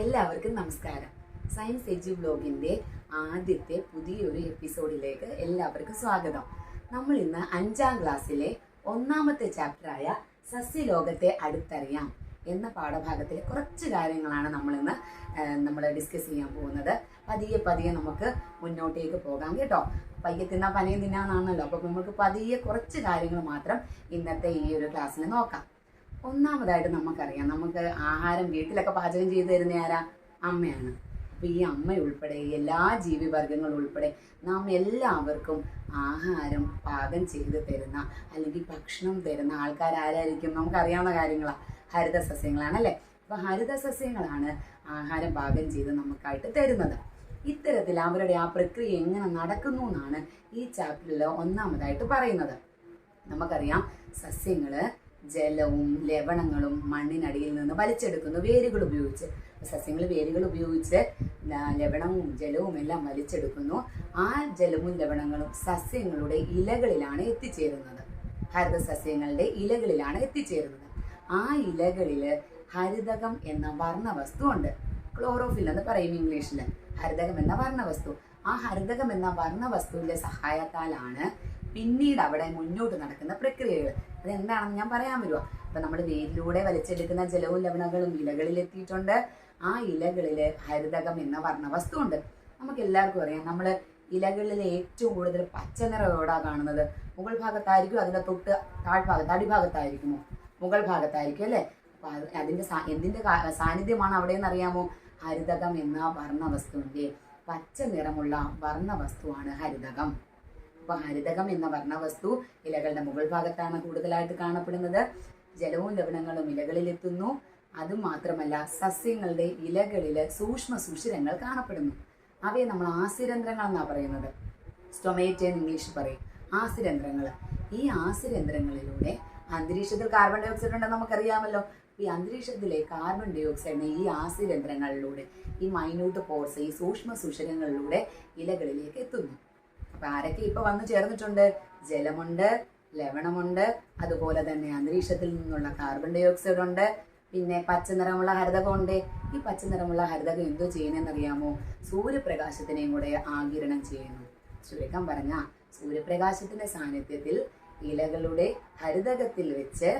എല്ലാവർക്കും നമസ്കാരം. സയൻസ് എജു ബ്ലോഗിന്റെ ആദ്യത്തെ പുതിയൊരു എപ്പിസോഡിലേക്ക് എല്ലാവർക്കും സ്വാഗതം. നമ്മൾ ഇന്ന് അഞ്ചാം ക്ലാസ്സിലെ ഒന്നാമത്തെ ചാപ്റ്ററായ സസ്യലോകത്തെ അടുത്തറിയാം എന്ന പാഠഭാഗത്തിലെ കുറച്ച് കാര്യങ്ങളാണ് നമ്മൾ ഇന്ന് നമ്മൾ ഡിസ്കസ് ചെയ്യാൻ പോകുന്നത്. പതിയെ പതിയെ നമുക്ക് മുന്നോട്ടേക്ക് പോകാം കേട്ടോ. പയ്യെ തിന്നാ പനയെ തിന്നാന്നാണല്ലോ. അപ്പോൾ നമുക്ക് പതിയെ കുറച്ച് കാര്യങ്ങൾ മാത്രം ഇന്നത്തെ ഈ ഒരു ക്ലാസ്സിൽ നോക്കാം. ഒന്നാമതായിട്ട് നമുക്കറിയാം നമുക്ക് ആഹാരം വീട്ടിലൊക്കെ പാചകം ചെയ്തു തരുന്ന ആരാ? അമ്മയാണ്. അപ്പൊ ഈ അമ്മ ഉൾപ്പെടെ എല്ലാ ജീവിവർഗങ്ങളും ഉൾപ്പെടെ നാം എല്ലാവർക്കും ആഹാരം പാകം ചെയ്ത് തരുന്ന അല്ലെങ്കിൽ ഭക്ഷണം തരുന്ന ആൾക്കാർ ആരായിരിക്കും നമുക്കറിയാവുന്ന കാര്യങ്ങളാണ് ഹരിത സസ്യങ്ങളാണ് അല്ലേ? അപ്പൊ ഹരിത സസ്യങ്ങളാണ് ആഹാരം പാകം ചെയ്ത് നമുക്കായിട്ട് തരുന്നത്. ഇത്തരത്തിൽ അവരുടെ ആ പ്രക്രിയ എങ്ങനെ നടക്കുന്നു എന്നാണ് ഈ ചാപ്റ്ററിൽ ഒന്നാമതായിട്ട് പറയുന്നത്. നമുക്കറിയാം സസ്യങ്ങൾ ജലവും ലവണങ്ങളും മണ്ണിനടിയിൽ നിന്ന് വലിച്ചെടുക്കുന്നു. വേരുകൾ ഉപയോഗിച്ച്. സസ്യങ്ങൾ വേരുകൾ ഉപയോഗിച്ച് ലവണവും ജലവും എല്ലാം വലിച്ചെടുക്കുന്നു. ആ ജലവും ലവണങ്ങളും സസ്യങ്ങളുടെ ഇലകളിലാണ് എത്തിച്ചേരുന്നത്. ഹരിത സസ്യങ്ങളുടെ ഇലകളിലാണ് എത്തിച്ചേരുന്നത്. ആ ഇലകളിൽ ഹരിതകം എന്ന വർണവസ്തു ഉണ്ട്. ക്ലോറോഫിൽ എന്ന് പറയും ഇംഗ്ലീഷിൽ ഹരിതകം എന്ന വർണവസ്തു. ആ ഹരിതകം എന്ന വർണവസ്തുവിന്റെ സഹായത്താലാണ് പിന്നീട് അവിടെ മുന്നോട്ട് നടക്കുന്ന പ്രക്രിയകൾ. അതെന്താണെന്ന് ഞാൻ പറയാൻ വരുക അപ്പൊ നമ്മൾ വേരിലൂടെ വലിച്ചെടുക്കുന്ന ജലവും ലവണങ്ങളും ഇലകളിൽ എത്തിയിട്ടുണ്ട്. ആ ഇലകളിൽ ഹരിതകം എന്ന വർണവസ്തു ഉണ്ട്. നമുക്ക് എല്ലാവർക്കും അറിയാം നമ്മൾ ഇലകളിൽ ഏറ്റവും കൂടുതൽ പച്ച നിറയോടാ കാണുന്നത്. മുകൾ ഭാഗത്തായിരിക്കും അതിന്റെ തൊട്ട് താഴ്ഭാഗത്ത് അടിഭാഗത്തായിരിക്കുമോ? മുകൾ ഭാഗത്തായിരിക്കും അല്ലേ? അപ്പൊ അത് അതിന്റെ എന്തിന്റെ സാന്നിധ്യമാണ് അവിടെ എന്ന് അറിയാമോ? ഹരിതകം എന്ന വർണ വസ്തുവിന്റെ പച്ച നിറമുള്ള വർണ വസ്തുവാണ് ഹരിതകം. അപ്പൊ ഹരിതകം എന്ന വർണവസ്തു ഇലകളുടെ മുകൾ ഭാഗത്താണ് കൂടുതലായിട്ട് കാണപ്പെടുന്നത്. ജലവും ലവണങ്ങളും ഇലകളിൽ എത്തുന്നു അതുമാത്രമല്ല സസ്യങ്ങളുടെ ഇലകളിൽ സൂക്ഷ്മ സുഷിരങ്ങൾ കാണപ്പെടുന്നു. അവയെ നമ്മൾ ആസിരന്ധ്രങ്ങൾ എന്നാ പറയുന്നത്. സ്റ്റൊമേറ്റ് എന്ന് ഇംഗ്ലീഷ് പറയും. ആസിരന്ധ്രങ്ങൾ. ഈ ആസിരന്ധ്രങ്ങളിലൂടെ അന്തരീക്ഷത്തിൽ കാർബൺ ഡൈ ഓക്സൈഡ് ഉണ്ടെന്ന് നമുക്കറിയാമല്ലോ. ഈ അന്തരീക്ഷത്തിലെ കാർബൺ ഡൈ ഓക്സൈഡിനെ ഈ ആസിരന്ധ്രങ്ങളിലൂടെ ഈ മൈന്യൂട്ട് പോർസ് ഈ സൂക്ഷ്മ സുഷിരങ്ങളിലൂടെ ഇലകളിലേക്ക് എത്തുന്നു. അപ്പൊ ആരൊക്കെ ഇപ്പൊ വന്നു ചേർന്നിട്ടുണ്ട്. ജലമുണ്ട് ലവണമുണ്ട് അതുപോലെ തന്നെ അന്തരീക്ഷത്തിൽ നിന്നുള്ള കാർബൺ ഡൈ ഓക്സൈഡ് ഉണ്ട്. പിന്നെ പച്ച നിറമുള്ള ഹരിതകം ഉണ്ട്. ഈ പച്ച നിറമുള്ള ഹരിതകം എന്തോ ചെയ്യുന്നതെന്നറിയാമോ? സൂര്യപ്രകാശത്തിനെയും കൂടെ ആകിരണം ചെയ്യുന്നു. ചുരുക്കം പറഞ്ഞ സൂര്യപ്രകാശത്തിന്റെ സാന്നിധ്യത്തിൽ ഇലകളുടെ ഹരിതകത്തിൽ വെച്ച്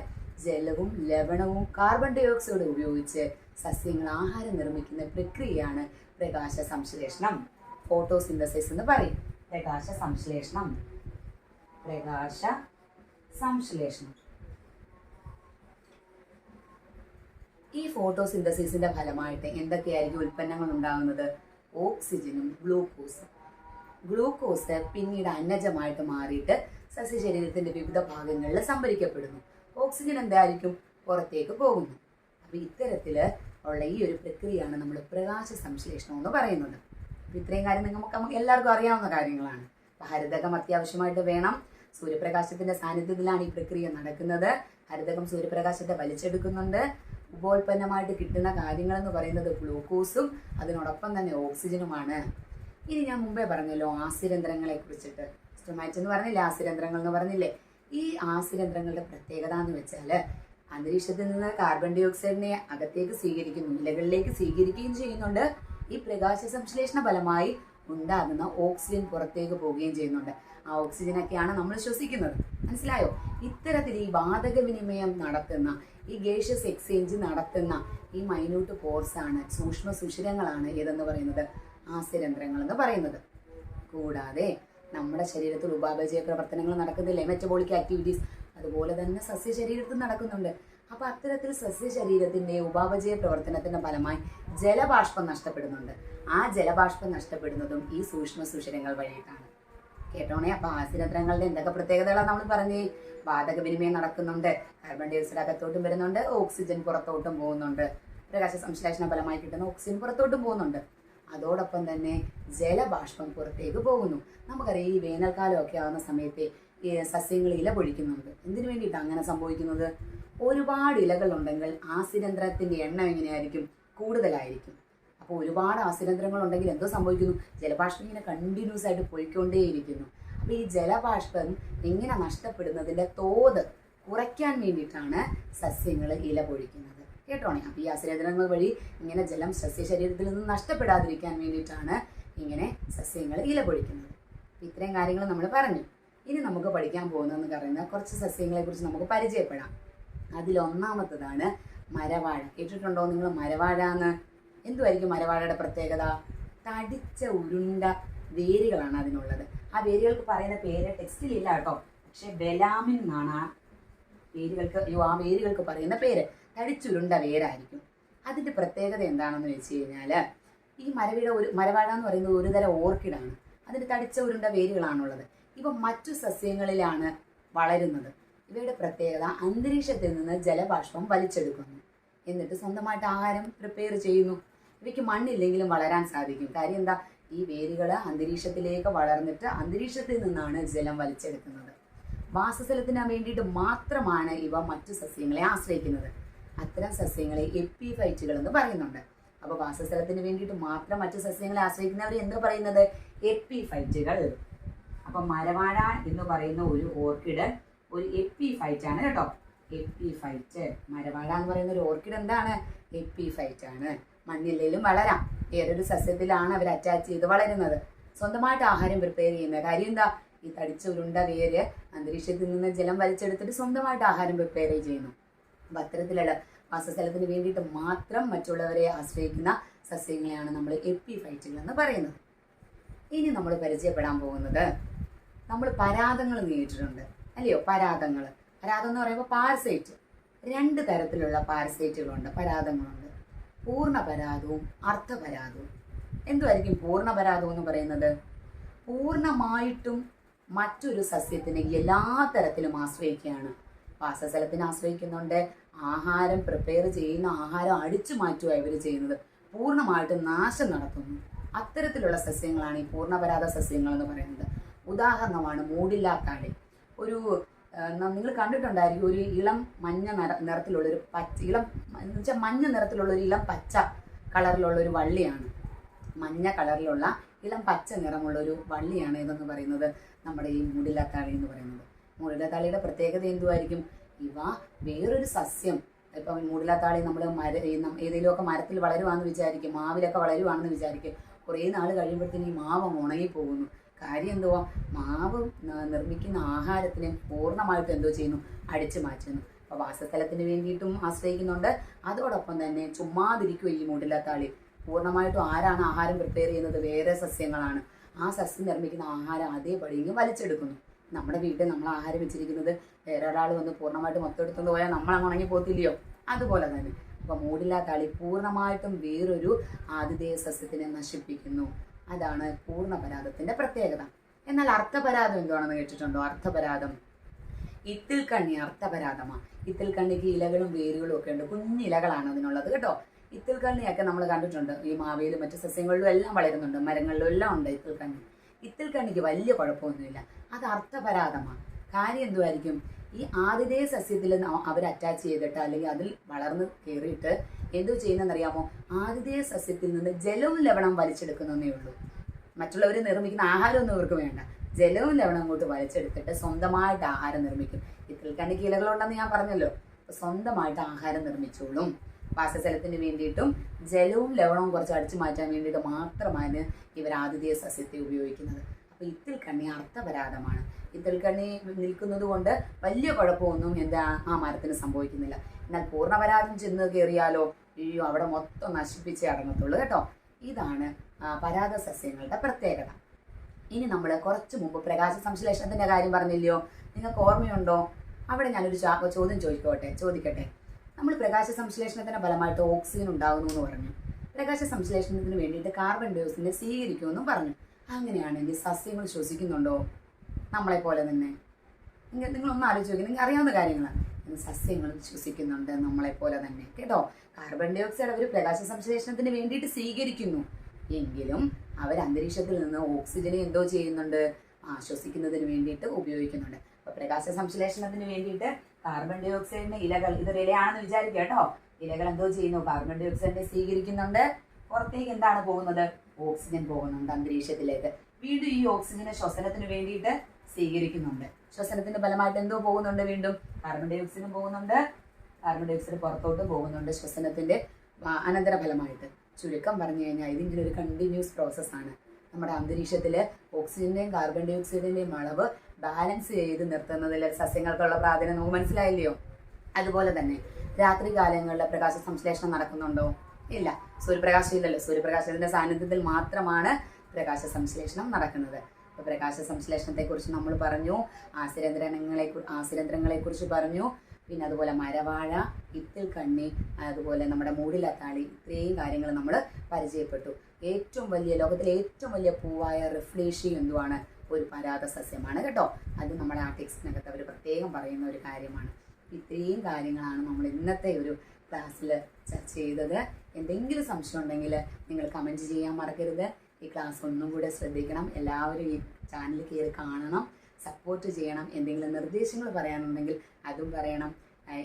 ജലവും ലവണവും കാർബൺ ഡൈ ഓക്സൈഡ് ഉപയോഗിച്ച് സസ്യങ്ങൾ ആഹാരം നിർമ്മിക്കുന്ന പ്രക്രിയയാണ് പ്രകാശ സംശ്ലേഷണം. ഫോട്ടോസിന്തസിസ് എന്ന് പറയും. പ്രകാശ സംശ്ലേഷണം. പ്രകാശ സംശ്ലേഷണം. ഈ ഫോട്ടോസിന്തസിസിന്റെ ഫലമായിട്ട് എന്തൊക്കെയായിരിക്കും ഉൽപ്പന്നങ്ങൾ ഉണ്ടാകുന്നത്? ഓക്സിജനും ഗ്ലൂക്കോസും. ഗ്ലൂക്കോസ് പിന്നീട് അന്നജമായിട്ട് മാറിയിട്ട് സസ്യശരീരത്തിന്റെ വിവിധ ഭാഗങ്ങളിൽ സംഭരിക്കപ്പെടുന്നു. ഓക്സിജൻ എന്തായിരിക്കും? പുറത്തേക്ക് പോകുന്നു. അപ്പൊ ഇത്തരത്തിൽ ഉള്ള ഈ ഒരു പ്രക്രിയയാണ് നമ്മൾ പ്രകാശ സംശ്ലേഷണം എന്ന് പറയുന്നത്. അപ്പൊ ഇത്രയും കാര്യം നിങ്ങൾക്ക് നമുക്ക് എല്ലാവർക്കും അറിയാവുന്ന കാര്യങ്ങളാണ്. ഹരിതകം അത്യാവശ്യമായിട്ട് വേണം. സൂര്യപ്രകാശത്തിന്റെ സാന്നിധ്യത്തിലാണ് ഈ പ്രക്രിയ നടക്കുന്നത്. ഹരിതകം സൂര്യപ്രകാശത്തെ വലിച്ചെടുക്കുന്നുണ്ട്. ഉപോൽപ്പന്നമായിട്ട് കിട്ടുന്ന കാര്യങ്ങൾ എന്ന് പറയുന്നത് ഗ്ലൂക്കോസും അതിനോടൊപ്പം തന്നെ ഓക്സിജനുമാണ്. ഇനി ഞാൻ മുമ്പേ പറഞ്ഞല്ലോ ആസിരന്ധ്രങ്ങളെ കുറിച്ചിട്ട്. സ്റ്റൊമാറ്റ് എന്ന് പറഞ്ഞില്ലേ? ആസിരന്ധ്രങ്ങൾ എന്ന് പറഞ്ഞില്ലേ? ഈ ആസിരന്ധ്രങ്ങളുടെ പ്രത്യേകത എന്ന് വെച്ചാൽ അന്തരീക്ഷത്തിൽ നിന്ന് കാർബൺ ഡൈ ഓക്സൈഡിനെ അകത്തേക്ക് സ്വീകരിക്കുന്നു ഇലകളിലേക്ക് സ്വീകരിക്കുകയും ചെയ്യുന്നുണ്ട്. ഈ പ്രകാശ സംശ്ലേഷണ ഫലമായി ഉണ്ടാകുന്ന ഓക്സിജൻ പുറത്തേക്ക് പോവുകയും ചെയ്യുന്നുണ്ട്. ആ ഓക്സിജനൊക്കെയാണ് നമ്മൾ ശ്വസിക്കുന്നത്. മനസ്സിലായോ? ഇത്തരത്തിൽ ഈ വാതക വിനിമയം നടത്തുന്ന ഈ ഗേഷ്യസ് എക്സ്ചേഞ്ച് നടത്തുന്ന ഈ മൈന്യൂട്ട് പോർസ് ആണ് സൂക്ഷ്മ സുഷിരങ്ങളാണ് ഏതെന്ന് പറയുന്നത്? ആസ്യരന്ധ്രങ്ങൾ എന്ന് പറയുന്നത്. കൂടാതെ നമ്മുടെ ശരീരത്തിൽ ഉപാപചയ പ്രവർത്തനങ്ങൾ നടക്കുന്നില്ലേ? മെറ്റബോളിക് ആക്ടിവിറ്റീസ് അതുപോലെ തന്നെ സസ്യ ശരീരത്തിൽ നടക്കുന്നുണ്ട്. അപ്പൊ അത്തരത്തിൽ സസ്യ ശരീരത്തിന്റെ ഉപാപചയ പ്രവർത്തനത്തിന്റെ ഫലമായി ജലബാഷ്പം നഷ്ടപ്പെടുന്നുണ്ട്. ആ ജലബാഷ്പം നഷ്ടപ്പെടുന്നതും ഈ സൂക്ഷ്മ സുഷിരങ്ങൾ വഴിയിട്ടാണ്. കേട്ടോണേ? അപ്പൊ ആസിനത്രങ്ങളുടെ എന്തൊക്കെ പ്രത്യേകതകളാണ് നമ്മൾ പറഞ്ഞേ? വാതക വിനിമയം നടക്കുന്നുണ്ട് കാർബൺ ഡൈ ഓക്സൈഡ് അകത്തോട്ടും വരുന്നുണ്ട് ഓക്സിജൻ പുറത്തോട്ടും പോകുന്നുണ്ട്. പ്രകാശ സംശ്ലേഷണ ഫലമായി കിട്ടുന്ന ഓക്സിജൻ പുറത്തോട്ടും പോകുന്നുണ്ട്. അതോടൊപ്പം തന്നെ ജലബാഷ്പം പുറത്തേക്ക് പോകുന്നു. നമുക്കറിയാം ഈ വേനൽക്കാലമൊക്കെ ആവുന്ന സമയത്ത് സസ്യങ്ങൾ ഇല പൊഴിക്കുന്നുണ്ട്. എന്തിനു വേണ്ടിയിട്ടാണ് അങ്ങനെ സംഭവിക്കുന്നത്? ഒരുപാട് ഇലകൾ ഉണ്ടെങ്കിൽ ആസിരന്ധ്രത്തിന്റെ എണ്ണം എങ്ങനെയായിരിക്കും? കൂടുതലായിരിക്കും. അപ്പോൾ ഒരുപാട് ആസിരന്ധ്രങ്ങൾ ഉണ്ടെങ്കിൽ എന്തോ സംഭവിക്കുന്നു? ജലബാഷ്പം ഇങ്ങനെ കണ്ടിന്യൂസ് ആയിട്ട് പൊയ്ക്കൊണ്ടേയിരിക്കുന്നു. അപ്പോൾ ഈ ജലബാഷ്പം ഇങ്ങനെ നഷ്ടപ്പെടുന്നതിന്റെ തോത് കുറയ്ക്കാൻ വേണ്ടിയിട്ടാണ് സസ്യങ്ങൾ ഇല പൊഴിക്കുന്നത്. കേട്ടോണേ? അപ്പോൾ ഈ ആസിരന്ധ്രങ്ങൾ വഴി ഇങ്ങനെ ജലം സസ്യ ശരീരത്തിൽ നിന്ന് നഷ്ടപ്പെടാതിരിക്കാൻ വേണ്ടിയിട്ടാണ് ഇങ്ങനെ സസ്യങ്ങൾ ഇല പൊഴിക്കുന്നത്. ഇത്രയും കാര്യങ്ങൾ നമ്മൾ പറഞ്ഞു. ഇനി നമുക്ക് പഠിക്കാൻ പോകുന്നതെന്ന് പറയുന്ന കുറച്ച് സസ്യങ്ങളെ കുറിച്ച് നമുക്ക് പരിചയപ്പെടാം. അതിലൊന്നാമത്തതാണ് മരവാഴ. കേട്ടിട്ടുണ്ടോ നിങ്ങൾ മരവാഴ എന്ന് എന്തുമായിരിക്കും മരവാഴയുടെ പ്രത്യേകത? തടിച്ച ഉരുണ്ട വേരുകളാണ് അതിനുള്ളത്. ആ വേരുകൾക്ക് പറയുന്ന പേര് ടെക്സ്റ്റിലില്ല കേട്ടോ. പക്ഷെ ബലാമിൻ എന്നാണ് ആ വേരുകൾക്ക് അയ്യോ ആ വേരുകൾക്ക് പറയുന്ന പേര്. തടിച്ചുരുണ്ട വേരായിരിക്കും. അതിന്റെ പ്രത്യേകത എന്താണെന്ന് വെച്ച് കഴിഞ്ഞാൽ ഈ മരവിട ഒരു മരവാഴ എന്ന് പറയുന്നത് ഒരുതരം ഓർക്കിഡാണ്. അതിന്റെ തടിച്ച ഉരുണ്ട വേരുകളാണുള്ളത്. ഇവ മറ്റു സസ്യങ്ങളിലാണ് വളരുന്നത്. ഇവയുടെ പ്രത്യേകത അന്തരീക്ഷത്തിൽ നിന്ന് ജലബാഷ്പം വലിച്ചെടുക്കുന്നു. എന്നിട്ട് സ്വന്തമായിട്ട് ആഹാരം പ്രിപ്പയർ ചെയ്യുന്നു. ഇവയ്ക്ക് മണ്ണില്ലെങ്കിലും വളരാൻ സാധിക്കും. കാര്യം എന്താ? ഈ വേരുകൾ അന്തരീക്ഷത്തിലേക്ക് വളർന്നിട്ട് അന്തരീക്ഷത്തിൽ നിന്നാണ് ജലം വലിച്ചെടുക്കുന്നത്. വാസസ്ഥലത്തിന് വേണ്ടിയിട്ട് മാത്രമാണ് ഇവ മറ്റു സസ്യങ്ങളെ ആശ്രയിക്കുന്നത്. അത്തരം സസ്യങ്ങളെ എപ്പിഫൈറ്റുകൾ എന്ന് പറയുന്നുണ്ട്. അപ്പോൾ വാസസ്ഥലത്തിന് വേണ്ടിയിട്ട് മാത്രം മറ്റു സസ്യങ്ങളെ ആശ്രയിക്കുന്നവർ എന്താ പറയുന്നത്? എപ്പിഫൈറ്റുകൾ. അപ്പൊ മരവാഴ എന്ന് പറയുന്ന ഒരു ഓർക്കിഡ് ഒരു എപ്പിഫൈറ്റ് ആണ് കേട്ടോ. എപ്പിഫൈറ്റ്. മരവാഴ എന്ന് പറയുന്ന ഒരു ഓർക്കിഡ് എന്താണ്? എപ്പിഫൈറ്റ് ആണ്. മണ്ണില്ലേലും വളരാം. ഏതൊരു സസ്യത്തിലാണ് അവർ അറ്റാച്ച് ചെയ്ത് വളരുന്നത്? സ്വന്തമായിട്ട് ആഹാരം പ്രിപ്പയർ ചെയ്യുന്ന. കാര്യം എന്താ? ഈ തടിച്ച ഉരുണ്ട വേര് അന്തരീക്ഷത്തിൽ നിന്ന് ജലം വലിച്ചെടുത്തിട്ട് സ്വന്തമായിട്ട് ആഹാരം പ്രിപ്പയർ ചെയ്യുന്നു. അപ്പൊ അത്തരത്തിലുള്ള വാസസ്ഥലത്തിന് വേണ്ടിയിട്ട് മാത്രം മറ്റുള്ളവരെ ആശ്രയിക്കുന്ന സസ്യങ്ങളെയാണ് നമ്മൾ എപ്പിഫൈറ്റുകൾ എന്ന് പറയുന്നത്. ഇനി നമ്മൾ പരിചയപ്പെടാൻ പോകുന്നത് നമ്മൾ പരാതങ്ങൾ നേരിട്ടിട്ടുണ്ട്. അല്ലയോ? പരാതങ്ങൾ പരാതം എന്ന് പറയുമ്പോൾ പാരസൈറ്റ്. രണ്ട് തരത്തിലുള്ള പാരസൈറ്റുകളുണ്ട്. പരാതങ്ങളുണ്ട് പൂർണപരാതവും അർത്ഥപരാതവും എന്തുമായിരിക്കും പൂർണപരാതം എന്ന് പറയുന്നത്? പൂർണമായിട്ടും മറ്റൊരു സസ്യത്തിനെ എല്ലാ തരത്തിലും ആശ്രയിക്കുകയാണ്. വാസസ്ഥലത്തിനെ ആശ്രയിക്കുന്നുണ്ട്. ആഹാരം പ്രിപ്പയർ ചെയ്യുന്ന ആഹാരം അടിച്ചു മാറ്റുക ഇവർ ചെയ്യുന്നത്. പൂർണമായിട്ടും നാശം നടത്തുന്നു. അത്തരത്തിലുള്ള സസ്യങ്ങളാണ് ഈ പൂർണപരാത സസ്യങ്ങൾ എന്ന് പറയുന്നത്. ഉദാഹരണമാണ് മൂടില്ലാത്താണ്ട് ഒരു നിങ്ങൾ കണ്ടിട്ടുണ്ടായിരിക്കും ഒരു ഇളം മഞ്ഞ നിറ നിറത്തിലുള്ള ഒരു പച്ച ഇളം എന്ന് വെച്ചാൽ മഞ്ഞ നിറത്തിലുള്ള ഒരു ഇളം പച്ച കളറിലുള്ള ഒരു വള്ളിയാണ്. മഞ്ഞ കളറിലുള്ള ഇളം പച്ച നിറമുള്ള ഒരു വള്ളിയാണ് ഇതെന്ന് പറയുന്നത് നമ്മുടെ ഈ മൂടില്ലാത്താളി എന്ന് പറയുന്നത്. മൂടില്ലാത്താളിയുടെ പ്രത്യേകത എന്തുമായിരിക്കും ഇവ വേറൊരു സസ്യം. ഇപ്പം മൂടില്ലാത്താളി നമ്മൾ മര ഏതെങ്കിലുമൊക്കെ മരത്തിൽ വളരുവാണെന്ന് വിചാരിക്കും മാവിലൊക്കെ വളരുവാണെന്ന് വിചാരിക്കും. കുറേ നാൾ കഴിയുമ്പോഴത്തേന് ഈ മാവ് ഉണങ്ങി പോകുന്നു കാര്യം എന്തുവാ? മാവ് നിർമ്മിക്കുന്ന ആഹാരത്തിനെ പൂർണമായിട്ട് എന്തോ ചെയ്യുന്നു? അടിച്ചു മാറ്റുന്നു. അപ്പോൾ വാസസ്ഥലത്തിന് വേണ്ടിയിട്ടും ആശ്രയിക്കുന്നുണ്ട്. അതോടൊപ്പം തന്നെ ചുമ്മാതിരിക്കും ഈ മൂടില്ലാത്താളി. പൂർണമായിട്ടും ആരാണ് ആഹാരം പ്രിപ്പയർ ചെയ്യുന്നത്? വേറെ സസ്യങ്ങളാണ്. ആ സസ്യം നിർമ്മിക്കുന്ന ആഹാരം അതേപടി ഇങ്ങ് വലിച്ചെടുക്കുന്നു. നമ്മുടെ വീട്ടിൽ നമ്മൾ ആഹാരം വെച്ചിരിക്കുന്നത് വേറെ ഒരാൾ വന്ന് പൂർണമായിട്ട് മൊത്തം എടുത്തുകൊണ്ട് പോയാൽ നമ്മൾ അങ്ങ് ഉണങ്ങി പോത്തില്ലയോ അതുപോലെ തന്നെ. അപ്പൊ മൂടില്ലാത്താളി പൂർണമായിട്ടും വേറൊരു ആതിഥേയ സസ്യത്തിനെ നശിപ്പിക്കുന്നു. അതാണ് പൂർണപരാധത്തിന്റെ പ്രത്യേകത. എന്നാൽ അർത്ഥപരാധം എന്താണെന്ന് കേട്ടിട്ടുണ്ടോ? അർത്ഥപരാധം ഇത്തിൽ കണ്ണി അർത്ഥപരാധമാണ് ഇത്തിൽ കണ്ണിക്ക് ഇലകളും വേരുകളും ഒക്കെ ഉണ്ട്. കുഞ്ഞിലകളാണ് അതിനുള്ളത് കേട്ടോ. ഇത്തിൽ കണ്ണിയൊക്കെ നമ്മൾ കണ്ടിട്ടുണ്ട്. ഈ മാവയിലും മറ്റു സസ്യങ്ങളിലും എല്ലാം വളരുന്നുണ്ട്. മരങ്ങളിലും എല്ലാം ഉണ്ട് ഇത്തിൽ കണ്ണി ഇത്തിൽ കണ്ണിക്ക് വലിയ കുഴപ്പമൊന്നുമില്ല. അത് അർത്ഥപരാധമാണ് കാര്യം എന്തുമായിരിക്കും ഈ ആതിഥേയ സസ്യത്തിൽ അവർ അറ്റാച്ച് ചെയ്തിട്ട് അല്ലെങ്കിൽ അതിൽ വളർന്ന് കയറിയിട്ട് എന്തോ ചെയ്യുന്നതെന്നറിയാമോ? ആതിഥേയ സസ്യത്തിൽ നിന്ന് ജലവും ലവണം വലിച്ചെടുക്കുന്നതേ ഉള്ളൂ. മറ്റുള്ളവർ നിർമ്മിക്കുന്ന ആഹാരമൊന്നും ഇവർക്ക് വേണ്ട. ജലവും ലവണം അങ്ങോട്ട് വലിച്ചെടുത്തിട്ട് സ്വന്തമായിട്ട് ആഹാരം നിർമ്മിക്കും. ഇത്തിൽ കണ്ണി ഇലകളുണ്ടെന്ന് ഞാൻ പറഞ്ഞല്ലോ. സ്വന്തമായിട്ട് ആഹാരം നിർമ്മിച്ചോളും. വാസസ്ഥലത്തിന് വേണ്ടിയിട്ടും ജലവും ലവണവും കുറച്ച് അടിച്ചു മാറ്റാൻ വേണ്ടിയിട്ട് മാത്രമാണ് ഇവർ ആതിഥേയ സസ്യത്തെ ഉപയോഗിക്കുന്നത്. അപ്പൊ ഇത്തിൽ കണ്ണി അർത്ഥപരാധമാണ് ഇത്തിൽ കണ്ണി നിൽക്കുന്നത് കൊണ്ട് വലിയ കുഴപ്പമൊന്നും എന്താ ആ മരത്തിന് സംഭവിക്കുന്നില്ല. എന്നാൽ പൂർണപരാധം ചെന്ന് കയറിയാലോ? അയ്യോ അവിടെ മൊത്തം നശിപ്പിച്ചേ അടങ്ങത്തുള്ളൂ കേട്ടോ. ഇതാണ് പരാത സസ്യങ്ങളുടെ പ്രത്യേകത. ഇനി നമ്മൾ കുറച്ച് മുമ്പ് പ്രകാശ സംശ്ലേഷണത്തിന്റെ കാര്യം പറഞ്ഞില്ലയോ? നിങ്ങൾക്ക് ഓർമ്മയുണ്ടോ? അവിടെ ഞാനൊരു ചോദ്യം ചോദിക്കോട്ടെ ചോദിക്കട്ടെ. നമ്മൾ പ്രകാശ സംശ്ലേഷണത്തിന്റെ ഫലമായിട്ട് ഓക്സിജൻ ഉണ്ടാകുന്നു എന്ന് പറഞ്ഞു. പ്രകാശ സംശ്ലേഷണത്തിന് വേണ്ടിയിട്ട് കാർബൺ ഡയോക്സൈഡിനെ സ്വീകരിക്കുമെന്നും പറഞ്ഞു. അങ്ങനെയാണെങ്കിൽ സസ്യങ്ങൾ ശ്വസിക്കുന്നുണ്ടോ? നമ്മളെ പോലെ തന്നെ. നിങ്ങൾ നിങ്ങളൊന്ന് ആലോചിച്ച് നോക്കി. നിങ്ങൾക്ക് അറിയാവുന്ന കാര്യങ്ങളാണ്. സസ്യങ്ങൾ ശ്വസിക്കുന്നുണ്ട് നമ്മളെ പോലെ തന്നെ. കേട്ടോ? കാർബൺ ഡൈ ഓക്സൈഡ് അവർ പ്രകാശ സംശ്ലേഷണത്തിന് വേണ്ടിയിട്ട് സ്വീകരിക്കുന്നു. എങ്കിലും അവർ അന്തരീക്ഷത്തിൽ നിന്ന് ഓക്സിജനെ എന്തോ ചെയ്യുന്നുണ്ട്. ആശ്വസിക്കുന്നതിന് വേണ്ടിയിട്ട് ഉപയോഗിക്കുന്നുണ്ട്. അപ്പൊ പ്രകാശ സംശ്ലേഷണത്തിന് വേണ്ടിയിട്ട് കാർബൺ ഡൈ ഓക്സൈഡിന്റെ ഇലകൾ ഇതൊരു ഇലയാണെന്ന് വിചാരിക്കുക കേട്ടോ. ഇലകൾ എന്തോ ചെയ്യുന്നു. കാർബൺ ഡൈ ഓക്സൈഡിനെ സ്വീകരിക്കുന്നുണ്ട്. പുറത്തേക്ക് എന്താണ് പോകുന്നത്? ഓക്സിജൻ പോകുന്നുണ്ട് അന്തരീക്ഷത്തിലേക്ക്. വീണ്ടും ഈ ഓക്സിജനെ ശ്വസനത്തിന് വേണ്ടിയിട്ട് സ്വീകരിക്കുന്നുണ്ട്. ശ്വസനത്തിന്റെ ഫലമായിട്ട് എന്തോ പോകുന്നുണ്ട് വീണ്ടും? കാർബൺ ഡൈ ഓക്സൈഡും പോകുന്നുണ്ട്. കാർബൺ ഡൈ ഓക്സൈഡ് പുറത്തോട്ട് പോകുന്നുണ്ട് ശ്വസനത്തിന്റെ അനന്തര ഫലമായിട്ട്. ചുരുക്കം പറഞ്ഞു കഴിഞ്ഞാൽ ഇതിന്റെ ഒരു കണ്ടിന്യൂസ് പ്രോസസ്സാണ് നമ്മുടെ അന്തരീക്ഷത്തിൽ ഓക്സിജന്റെയും കാർബൺ ഡൈ ഓക്സൈഡിന്റെയും അളവ് ബാലൻസ് ചെയ്ത് നിർത്തുന്നതിൽ സസ്യങ്ങൾക്കുള്ള പ്രാധാന്യം നമുക്ക് മനസ്സിലായില്ലയോ? അതുപോലെ തന്നെ രാത്രി കാലങ്ങളിൽ പ്രകാശ സംശ്ലേഷണം നടക്കുന്നുണ്ടോ? ഇല്ല. സൂര്യപ്രകാശം ഇല്ലല്ലോ സൂര്യപ്രകാശത്തിന്റെ സാന്നിധ്യത്തിൽ മാത്രമാണ് പ്രകാശ സംശ്ലേഷണം നടക്കുന്നത്. അപ്പൊ പ്രകാശ സംശ്ലേഷണത്തെ കുറിച്ച് നമ്മൾ പറഞ്ഞു ആസിരന്ധ്രങ്ങളെ ആസിരന്ധ്രങ്ങളെ കുറിച്ച് പറഞ്ഞു പിന്നെ അതുപോലെ മരവാഴ ഇത്തിൽ കണ്ണി അതുപോലെ നമ്മുടെ മൂടിലത്താളി ഇത്രയും കാര്യങ്ങൾ നമ്മൾ പരിചയപ്പെട്ടു. ഏറ്റവും വലിയ ലോകത്തിലെ ഏറ്റവും വലിയ പൂവായ റിഫ്ലേഷി എന്തുവാണ്? ഒരു പരാത സസ്യമാണ് കേട്ടോ. അത് നമ്മുടെ ആ ടെക്സ്റ്റിനകത്ത് അവർ പ്രത്യേകം പറയുന്ന ഒരു കാര്യമാണ്. ഇത്രയും കാര്യങ്ങളാണ് നമ്മൾ ഇന്നത്തെ ഒരു ക്ലാസ്സിൽ ചർച്ച ചെയ്തത്. എന്തെങ്കിലും സംശയം ഉണ്ടെങ്കിൽ നിങ്ങൾ കമന്റ് ചെയ്യാൻ മറക്കരുത്. ഈ ക്ലാസ് ഒന്നും കൂടെ ശ്രദ്ധിക്കണം. എല്ലാവരും ഈ ചാനൽ കയറി കാണണം. സപ്പോർട്ട് ചെയ്യണം. എന്തെങ്കിലും നിർദ്ദേശങ്ങൾ പറയാനുണ്ടെങ്കിൽ അതും പറയണം.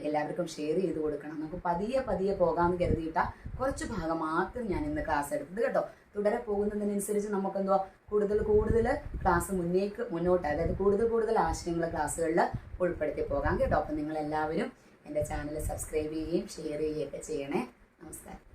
എല്ലാവർക്കും ഷെയർ ചെയ്ത് കൊടുക്കണം. നമുക്ക് പതിയെ പതിയെ പോകാമെന്ന് കരുതിയിട്ട കുറച്ച് ഭാഗം മാത്രം ഞാൻ ഇന്ന് ക്ലാസ് എടുത്തത് കേട്ടോ. തുടരെ പോകുന്നതിനനുസരിച്ച് നമുക്ക് എന്തുവാ കൂടുതൽ കൂടുതൽ ക്ലാസ് മുന്നേക്ക് മുന്നോട്ട് അതായത് കൂടുതൽ കൂടുതൽ ആശയങ്ങൾ ക്ലാസ്സുകളിൽ ഉൾപ്പെടുത്തി പോകാം കേട്ടോ. അപ്പം നിങ്ങൾ എല്ലാവരും എന്റെ ചാനൽ സബ്സ്ക്രൈബ് ചെയ്യുകയും ഷെയർ ചെയ്യുകയൊക്കെ ചെയ്യണേ. നമസ്കാരം.